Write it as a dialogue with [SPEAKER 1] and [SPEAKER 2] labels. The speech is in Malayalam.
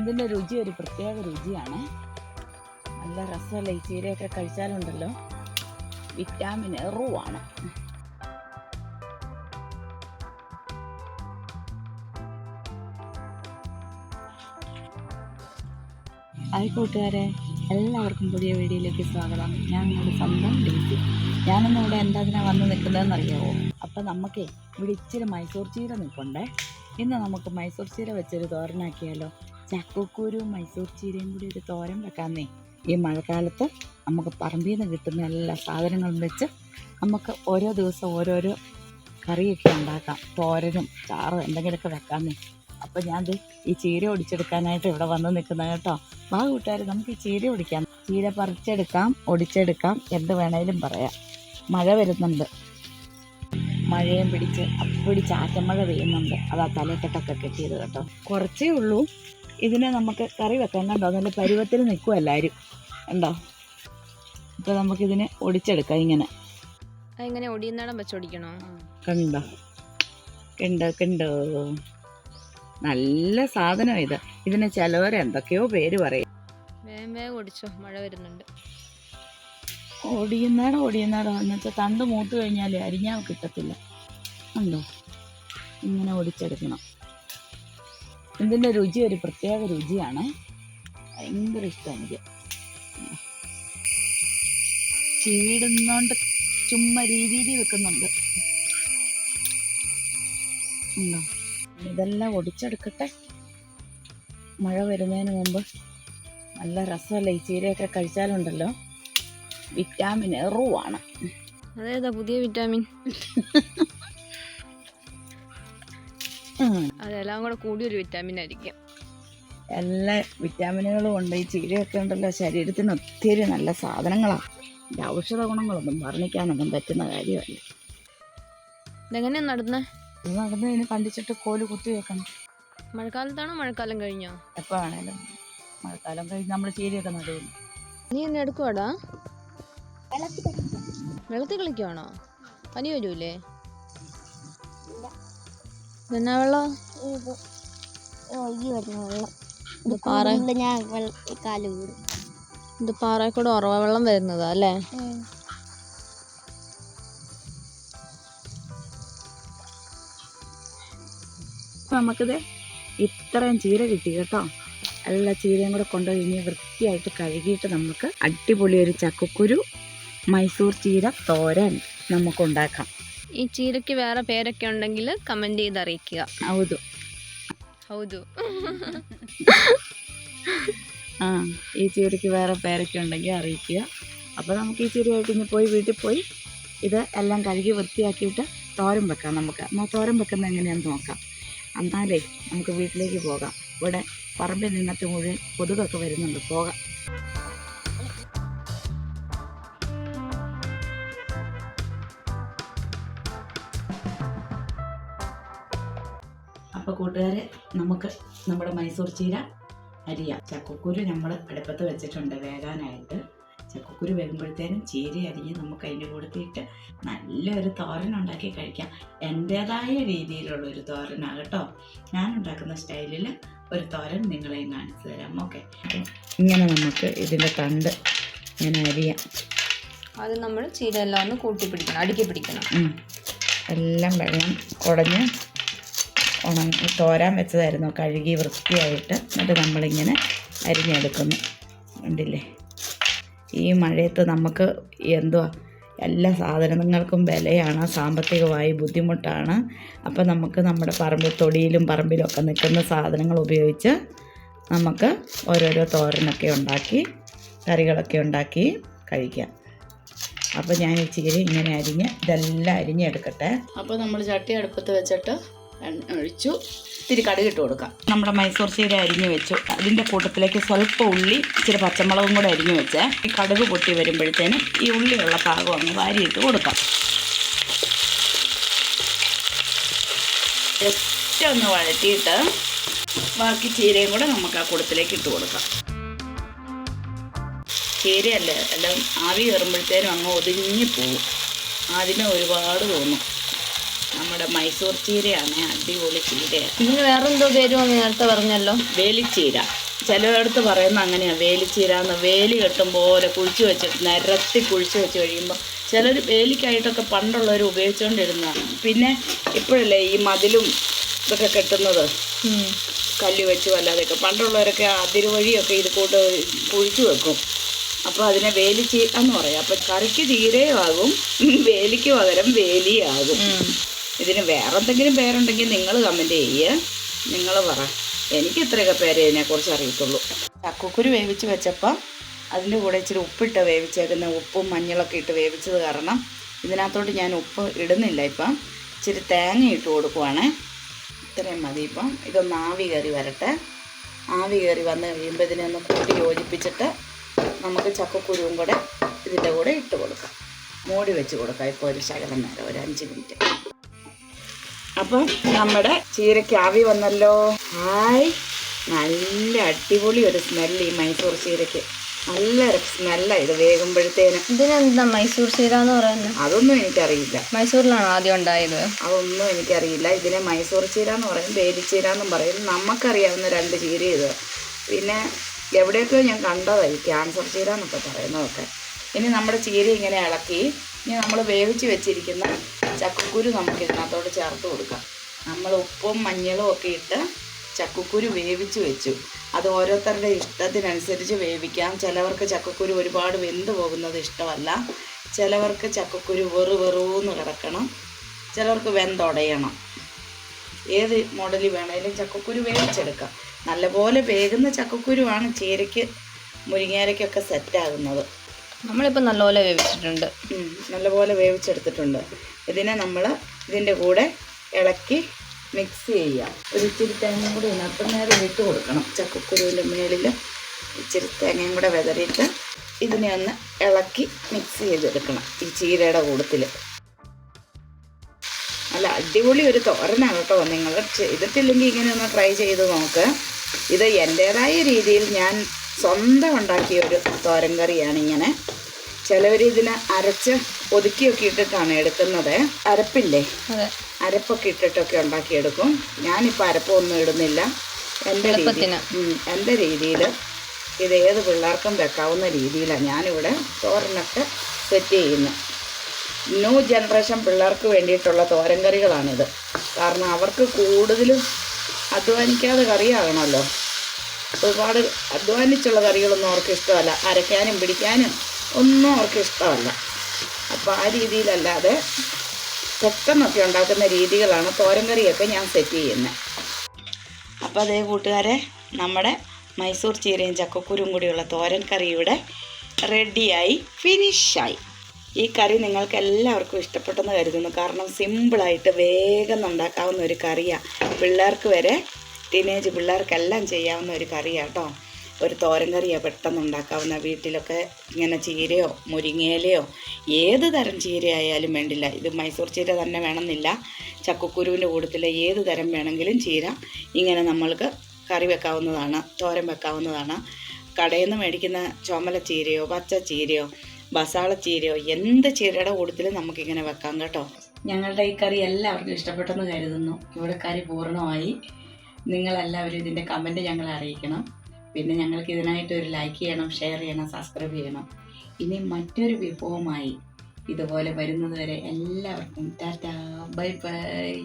[SPEAKER 1] ഇതിന്റെ രുചി ഒരു പ്രത്യേക രുചിയാണ്. നല്ല രസമല്ല ഈ ചീരയൊക്കെ കഴിച്ചാലുണ്ടല്ലോ വിറ്റാമിൻ എറുവാണ് ഹായ് കൂട്ടുകാരെ എല്ലാവർക്കും പുതിയ വീഡിയോയിലേക്ക് സ്വാഗതം. ഞാൻ നിങ്ങളുടെ സ്വന്തം ഡേസി. ഞാനിന്ന് ഇവിടെ എന്താ ഇതിനാ വന്ന് നിൽക്കുന്നതെന്ന് അറിയാമോ അപ്പം നമുക്കേ ഇവിടെ ഇച്ചിരി മൈസൂർ ചീര നിൽപ്പുണ്ടേ. ഇന്ന് നമുക്ക് മൈസൂർ ചീര വെച്ചൊരു തോരനാക്കിയാലോ? ചക്കക്കൂരും മൈസൂർ ചീരയും കൂടി ഒരു തോരൻ വെക്കാമെന്നേ. ഈ മഴക്കാലത്ത് നമുക്ക് പറമ്പിൽ നിന്ന് കിട്ടുന്ന എല്ലാ സാധനങ്ങളും വെച്ച് നമുക്ക് ഓരോ ദിവസം ഓരോരോ കറിയൊക്കെ ഉണ്ടാക്കാം. തോരനും ചാറും എന്തെങ്കിലുമൊക്കെ വെക്കാമെന്നേ. അപ്പോൾ ഞാൻ ഈ ചീര ഒടിച്ചെടുക്കാനായിട്ട് ഇവിടെ വന്ന് നിൽക്കുന്നത് കേട്ടോ. വാ കൂട്ടുകാർ നമുക്ക് ഈ ചീര ഒടിക്കാം. ചീര പറിച്ചെടുക്കാം ഒടിച്ചെടുക്കാം എന്ത് വേണേലും പറയാം. മഴ വരുന്നുണ്ട്. മഴയും പിടിച്ച് അപ്പടി ചാറ്റമഴ പെയ്യുന്നുണ്ട്. അതാ തലക്കെട്ടൊക്കെ കെട്ടിയത് കേട്ടോ. കുറച്ചേ ഉള്ളൂ. ഇതിനെ നമുക്ക് കറി വെക്കാൻ കണ്ടോ നല്ല പരുവത്തിൽ നിൽക്കും എല്ലാവരും ഉണ്ടോ? അപ്പോൾ നമുക്കിതിനെ ഒടിച്ചെടുക്കാം ഇങ്ങനെ.
[SPEAKER 2] അതെങ്ങനെ ഒടിയുന്നിടം വെച്ചോടിക്കണോ
[SPEAKER 1] കണ്ടോ? കണ്ടോ കണ്ടോ? നല്ല സാധനം ഇത്. ഇതിന് ചിലവർ എന്തൊക്കെയോ പേര് പറയും.
[SPEAKER 2] വേഗം വേഗം ഒടിച്ചോ മഴ വരുന്നുണ്ട്.
[SPEAKER 1] ഒടിയുന്നാടോ ഒടിയുന്നാടോ. എന്ന് വെച്ചാൽ തണ്ട് മൂത്ത് കഴിഞ്ഞാൽ അരിഞ്ഞാൽ കിട്ടത്തില്ല. ഉണ്ടോ ഇങ്ങനെ ഒടിച്ചെടുക്കണം. ഇതിന്റെ രുചി ഒരു പ്രത്യേക രുചിയാണ്. ഭയങ്കര ഇഷ്ടമാണ് എനിക്ക്. ചീടുന്നോണ്ട് ചുമ്മാ രീതിയിൽ വെക്കുന്നുണ്ട്. ഉണ്ടോ? ഇതെല്ലാം ഒടിച്ചെടുക്കട്ടെ. മഴ വരുന്നതിന് മുമ്പ് നല്ല രസമല്ല? ഈ ചീരയൊക്കെ കഴിച്ചാലുണ്ടല്ലോ. വിറ്റാമിൻ എറുവാണ്
[SPEAKER 2] അതേതാ പുതിയ വിറ്റാമിൻ? അതെല്ലാം കൂടെ കൂടി ഒരു വിറ്റാമിൻ ആയിരിക്കും.
[SPEAKER 1] എല്ലാ വിറ്റാമിനുകളും ഉണ്ട്. ഈ ചീരയൊക്കെ ഉണ്ടല്ലോ ശരീരത്തിന് ഒത്തിരി നല്ല സാധനങ്ങളാണ് ഇതിന്റെ ഔഷധ ഗുണങ്ങളൊന്നും വർണിക്കാനൊന്നും പറ്റുന്ന കാര്യമല്ല.
[SPEAKER 2] ഇതെങ്ങനെയാ നടന്നേ?
[SPEAKER 1] ഇത് നടന്ന് ഇതിന് കണ്ടിച്ചിട്ട് കോൽ കുത്തി വെക്കണം.
[SPEAKER 2] മഴക്കാലത്താണോ മഴക്കാലം കഴിഞ്ഞോ?
[SPEAKER 1] എപ്പോൾ വേണേലും മഴക്കാലം കഴിഞ്ഞ് നമ്മൾ ചീരയൊക്കെ നടുവും
[SPEAKER 2] നീ എന്നെ എടുക്കുവാടാ. വെള്ളത്തിൽ കളിക്കുവാണോ? പനി വരൂലേ? എന്നാ വെള്ളം? ഇത് പാറ
[SPEAKER 3] ഞാൻ കാൽ വീടും
[SPEAKER 2] ഇത് പാറയിൽ കൂടെ ഉറവ വെള്ളം വരുന്നതാ അല്ലേ?
[SPEAKER 1] അപ്പം നമുക്കിത് ഇത്രയും ചീര കിട്ടി കേട്ടോ. എല്ലാ ചീരയും കൂടെ കൊണ്ടുപോയി ഇനി വൃത്തിയായിട്ട് കഴുകിയിട്ട് നമുക്ക് അടിപൊളി ഒരു ചക്കക്കുരു മൈസൂർ ചീര തോരൻ നമുക്ക് ഉണ്ടാക്കാം
[SPEAKER 2] ഈ ചീരയ്ക്ക് വേറെ പേരൊക്കെ ഉണ്ടെങ്കിൽ കമന്റ് ചെയ്ത് അറിയിക്കുക
[SPEAKER 1] ഹൗതു
[SPEAKER 2] ഹൗദു
[SPEAKER 1] ആ ഈ ചീരയ്ക്ക് വേറെ പേരൊക്കെ ഉണ്ടെങ്കിൽ അറിയിക്കുക. അപ്പോൾ നമുക്ക് ഈ ചീരയായിട്ട് ഇനി പോയി വീട്ടിൽ പോയി ഇത് എല്ലാം കഴുകി വൃത്തിയാക്കിയിട്ട് തോരൻ വെക്കാം നമുക്ക്. എന്നാൽ തോരൻ വെക്കുന്നത് എങ്ങനെയാണെന്ന് നോക്കാം. എന്നാലേ നമുക്ക് വീട്ടിലേക്ക് പോകാം. ഇവിടെ പറമ്പിൽ നിന്നത്തെ മുഴുവൻ കൊതുകൊക്കെ വരുന്നുണ്ട്. പോകാം. അപ്പോൾ കൂട്ടുകാരെ നമുക്ക് നമ്മുടെ മൈസൂർ ചീര അരിയാം ചക്കക്കുരു നമ്മൾ അടുപ്പത്ത് വെച്ചിട്ടുണ്ട് വേകാനായിട്ട്. ചക്കക്കുരു വരുമ്പോഴത്തേനും ചീര അരിഞ്ഞ് നമുക്ക് അതിന്റെ കൂടത്തിയിട്ട് നല്ലൊരു തോരൻ ഉണ്ടാക്കി കഴിക്കാം. എന്റേതായ രീതിയിലുള്ള ഒരു തോരനാണ് കേട്ടോ. ഞാൻ ഉണ്ടാക്കുന്ന സ്റ്റൈലിൽ ഒരു തോരൻ നിങ്ങളെയും കാണിച്ചു തരാം. ഓക്കെ. ഇങ്ങനെ നമുക്ക് ഇതിന്റെ തണ്ട് ഇങ്ങനെ അരിയാം.
[SPEAKER 2] അത് നമ്മൾ ചീര എല്ലാം ഒന്ന് കൂട്ടി പിടിക്കണം അടുക്കി പിടിക്കണം.
[SPEAKER 1] എല്ലാം വെള്ളം കുടഞ്ഞ് ഉണങ്ങി തോരാൻ വെച്ചതായിരുന്നു. കഴുകി വൃത്തിയായിട്ട് എന്നിട്ട് നമ്മളിങ്ങനെ അരിഞ്ഞെടുക്കുന്നു. കണ്ടില്ലേ? ഈ മഴയത്ത് നമുക്ക് എന്തുവാ? എല്ലാ സാധനങ്ങൾക്കും വിലയാണ് സാമ്പത്തികമായി ബുദ്ധിമുട്ടാണ്. അപ്പോൾ നമുക്ക് നമ്മുടെ പറമ്പിൽ തൊടിയിലും പറമ്പിലും ഒക്കെ നിൽക്കുന്ന സാധനങ്ങൾ ഉപയോഗിച്ച് നമുക്ക് ഓരോരോ തോരനൊക്കെ ഉണ്ടാക്കി കറികളൊക്കെ ഉണ്ടാക്കി കഴിക്കാം. അപ്പോൾ ഞാൻ ഇച്ചിരി ചീര ഇങ്ങനെ അരിഞ്ഞ് ഇതെല്ലാം അരിഞ്ഞെടുക്കട്ടെ. അപ്പോൾ നമ്മൾ ചട്ടി അടുപ്പത്ത് വെച്ചിട്ട് ഒഴിച്ചു. ഇത്തിരി കടുക് ഇട്ട് കൊടുക്കാം. നമ്മുടെ മൈസൂർ ചീര അരിഞ്ഞു വെച്ചു. അതിന്റെ കൂട്ടത്തിലേക്ക് സ്വല്പം ഉള്ളി ഇച്ചിരി പച്ചമുളകും കൂടെ അരിഞ്ഞു വെച്ചേ. ഈ കടുക് പൊട്ടി വരുമ്പോഴത്തേന് ഈ ഉള്ളിയുള്ള പാകം അങ്ങ് വാരിയിട്ട് കൊടുക്കാം. ജസ്റ്റ് ഒന്ന് വഴറ്റിയിട്ട് ബാക്കി ചീരയും കൂടെ നമുക്ക് ആ കൂട്ടത്തിലേക്ക് ഇട്ട് കൊടുക്കാം. ചീരയല്ലേ എല്ലാം ആവി കയറുമ്പോഴത്തേനും അങ്ങ് ഒതുങ്ങി പോകും ആദ്യമേ ഒരുപാട് തോന്നും. നമ്മുടെ മൈസൂർ ചീരയാണ് അടിപൊളി ചീരയാണ്.
[SPEAKER 2] ഇതിന് വേറെന്തോ പേരും നേരത്തെ പറഞ്ഞല്ലോ?
[SPEAKER 1] വേലിച്ചീര. ചിലയിടത്ത് പറയുന്ന അങ്ങനെയാണ് വേലിച്ചീരാന്ന് വേലി കെട്ടും പോലെ കുഴിച്ചു വെച്ച് നിരത്തി കുഴിച്ചു വെച്ച് കഴിയുമ്പോൾ ചിലർ വേലിക്കായിട്ടൊക്കെ പണ്ടുള്ളവർ ഉപയോഗിച്ചുകൊണ്ടിരുന്നതാണ് പിന്നെ ഇപ്പോഴല്ലേ ഈ മതിലും ഇതൊക്കെ കെട്ടുന്നത്? കല്ല് വെച്ചും അല്ലാതെയൊക്കെ പണ്ടുള്ളവരൊക്കെ അതിരുവഴിയൊക്കെ ഇത് കൂട്ട് കുഴിച്ചു വെക്കും. അപ്പോൾ അതിനെ വേലിച്ചീര എന്ന് പറയാം. അപ്പം കറിക്ക് ചീരയും ആകും വേലിക്ക് പകരം വേലിയാകും. ഇതിന് വേറെ എന്തെങ്കിലും പേരുണ്ടെങ്കിൽ നിങ്ങൾ കമന്റ് ചെയ്യുക നിങ്ങൾ പറ. എനിക്ക് ഇത്രയൊക്കെ പേര് ഇതിനെക്കുറിച്ച് അറിയത്തുള്ളൂ. ചക്കക്കുരു വേവിച്ച് വെച്ചപ്പോൾ അതിന്റെ കൂടെ ഇച്ചിരി ഉപ്പിട്ട് വേവിച്ചേക്കുന്ന ഉപ്പും മഞ്ഞളൊക്കെ ഇട്ട് വേവിച്ചത് കാരണം ഇതിനകത്തോട്ട് ഞാൻ ഉപ്പ് ഇടുന്നില്ല ഇപ്പം. ഇച്ചിരി തേങ്ങ ഇട്ട് കൊടുക്കുവാണേ. ഇത്രയും മതി ഇപ്പം. ഇതൊന്ന് ആവി കയറി വരട്ടെ. ആവി കയറി വന്ന് കഴിയുമ്പോൾ ഇതിനെ ഒന്ന് കൂട്ടി യോജിപ്പിച്ചിട്ട് നമുക്ക് ചക്കക്കുരുവും കൂടെ ഇതിന്റെ കൂടെ ഇട്ട് കൊടുക്കാം. മൂടി വെച്ച് കൊടുക്കാം ഇപ്പോൾ ഒരു ശകലം നേരം ഒരു അഞ്ച് മിനിറ്റ്. അപ്പം നമ്മുടെ ചീരയ്ക്ക് ആവി വന്നല്ലോ. ഹായ്. നല്ല അടിപൊളി ഒരു സ്മെല്ല് ഈ മൈസൂർ ചീരയ്ക്ക്. നല്ല സ്മെല്ലാണ് ഇത് വേകുമ്പോഴത്തേനും.
[SPEAKER 2] ഇതിനെന്താ മൈസൂർ ചീര എന്ന് പറയുന്നത്
[SPEAKER 1] അതൊന്നും എനിക്കറിയില്ല.
[SPEAKER 2] മൈസൂരിലാണോ ആദ്യം ഉണ്ടായത്?
[SPEAKER 1] അതൊന്നും എനിക്കറിയില്ല. ഇതിനെ മൈസൂർ ചീര എന്ന് പറയും വേലിച്ചീര എന്നും പറയും. നമുക്കറിയാവുന്ന രണ്ട് ചീര ഇത്. പിന്നെ എവിടെയൊക്കെയോ ഞാൻ കണ്ടതായി ക്യാൻസർ ചീര എന്നൊക്കെ പറയുന്നതൊക്കെ. ഇനി നമ്മുടെ ചീര ഇങ്ങനെ ഇളക്കി ഇനി നമ്മൾ വേവിച്ച് വെച്ചിരിക്കുന്ന ചക്കക്കുരു നമുക്ക് ഇതിനകത്തോട്ട് ചേർത്ത് കൊടുക്കാം. നമ്മൾ ഉപ്പും മഞ്ഞളും ഒക്കെ ഇട്ട് ചക്കക്കുരു വേവിച്ച് വെച്ചു. അത് ഓരോരുത്തരുടെ ഇഷ്ടത്തിനനുസരിച്ച് വേവിക്കാം. ചിലവർക്ക് ചക്കക്കുരു ഒരുപാട് വെന്ത് പോകുന്നത് ഇഷ്ടമല്ല. ചിലവർക്ക് ചക്കക്കുരു വെറു വെറുവെന്ന് കിടക്കണം. ചിലവർക്ക് വെന്തുടയണം. ഏത് മോഡലിൽ വേണേലും ചക്കക്കുരു വേവിച്ചെടുക്കാം. നല്ലപോലെ വേകുന്ന ചക്കക്കുരുവാണ് ചീരയ്ക്ക് മുരിങ്ങേരയ്ക്കൊക്കെ സെറ്റാകുന്നത്
[SPEAKER 2] നമ്മളിപ്പോൾ നല്ലപോലെ വേവിച്ചിട്ടുണ്ട്.
[SPEAKER 1] നല്ലപോലെ വേവിച്ചെടുത്തിട്ടുണ്ട്. ഇതിനെ നമ്മൾ ഇതിന്റെ കൂടെ ഇളക്കി മിക്സ് ചെയ്യാം. ഒരു ഇച്ചിരി തേങ്ങയും കൂടി ഇതിനകത്ത് നേരെ ഇട്ട് കൊടുക്കണം. ചക്കക്കുരുവിന്റെ മേളിൽ ഇച്ചിരി തേങ്ങയും കൂടെ വിതറിയിട്ട് ഇതിനെ ഒന്ന് ഇളക്കി മിക്സ് ചെയ്തെടുക്കണം ഈ ചീരയുടെ കൂടത്തിൽ നല്ല അടിപൊളി ഒരു തോരനാണ് കേട്ടോ. നിങ്ങൾ ചെയ്തിട്ടില്ലെങ്കിൽ ഇങ്ങനെ ഒന്ന് ട്രൈ ചെയ്ത് നോക്ക്. ഇത് എന്റേതായ രീതിയിൽ ഞാൻ സ്വന്തം ഉണ്ടാക്കിയ ഒരു തോരൻ കറിയാണ് ഇങ്ങനെ ചിലവർ ഇതിനെ അരച്ച് ഒതുക്കിയൊക്കെ ഇട്ടിട്ടാണ് എടുക്കുന്നത്. അരപ്പില്ലേ? അരപ്പൊക്കെ ഇട്ടിട്ടൊക്കെ ഉണ്ടാക്കിയെടുക്കും. ഞാനിപ്പോൾ അരപ്പൊന്നും ഇടുന്നില്ല. എന്റെ രീതി. എന്റെ രീതിയിൽ ഇത് ഏത് പിള്ളേർക്കും വെക്കാവുന്ന രീതിയിലാണ് ഞാനിവിടെ തോരനൊക്കെ സെറ്റ് ചെയ്യുന്നത് ന്യൂ ജനറേഷൻ പിള്ളേർക്ക് വേണ്ടിയിട്ടുള്ള തോരൻ കറികളാണിത്. കാരണം അവർക്ക് കൂടുതലും അധ്വാനിക്കാതെ കറിയാകണമല്ലോ. ഒരുപാട് അധ്വാനിച്ചുള്ള കറികളൊന്നും അവർക്ക് ഇഷ്ടമല്ല. അരയ്ക്കാനും പിടിക്കാനും ഒന്നും അവർക്ക് ഇഷ്ടമല്ല. അപ്പോൾ ആ രീതിയിലല്ലാതെ പെട്ടെന്നൊക്കെ ഉണ്ടാക്കുന്ന രീതികളാണ് തോരൻ കറിയൊക്കെ ഞാൻ സെറ്റ് ചെയ്യുന്നത് അപ്പോൾ അതേ കൂട്ടുകാരെ നമ്മുടെ മൈസൂർ ചീരയും ചക്കക്കുരും കൂടിയുള്ള തോരൻ കറി ഇവിടെ റെഡിയായി ഫിനിഷായി. ഈ കറി നിങ്ങൾക്ക് എല്ലാവർക്കും ഇഷ്ടപ്പെട്ടെന്ന് കരുതുന്നു. കാരണം സിമ്പിളായിട്ട് വേഗം ഉണ്ടാക്കാവുന്ന ഒരു കറിയാണ് പിള്ളേർക്ക് വരെ ടീനേജ് പിള്ളേർക്കെല്ലാം ചെയ്യാവുന്ന ഒരു കറിയാണ് കേട്ടോ ഒരു തോരൻ കറിയാണ് പെട്ടെന്ന് ഉണ്ടാക്കാവുന്ന. വീട്ടിലൊക്കെ ഇങ്ങനെ ചീരയോ മുരിങ്ങയിലയോ ഏത് തരം ചീരയായാലും വേണ്ടില്ല. ഇത് മൈസൂർ ചീര തന്നെ വേണമെന്നില്ല. ചക്കക്കുരുവിന്റെ കൂട്ടത്തിൽ ഏത് തരം വേണമെങ്കിലും ചീര ഇങ്ങനെ നമ്മൾക്ക് കറി വെക്കാവുന്നതാണ് തോരൻ വെക്കാവുന്നതാണ്. കടയിൽ നിന്ന് മേടിക്കുന്ന ചുമല ചീരയോ പച്ച ചീരയോ ബസാള ചീരയോ എന്ത് ചീരയുടെ കൂട്ടത്തിലും നമുക്കിങ്ങനെ വെക്കാം കേട്ടോ. ഞങ്ങളുടെ ഈ കറി എല്ലാവർക്കും ഇഷ്ടപ്പെട്ടെന്ന് കരുതുന്നു. ഇവിടെ കറി പൂർണമായി. നിങ്ങളെല്ലാവരും ഇതിന്റെ കമന്റ് ഞങ്ങളെ അറിയിക്കണം. പിന്നെ ഞങ്ങൾക്ക് ഇതിനായിട്ട് ഒരു ലൈക്ക് ചെയ്യണം ഷെയർ ചെയ്യണം സബ്സ്ക്രൈബ് ചെയ്യണം. ഇനി മറ്റൊരു വിഭവമായി ഇതുപോലെ വരുന്നതുവരെ എല്ലാവർക്കും ടാറ്റാ ബൈ ബൈ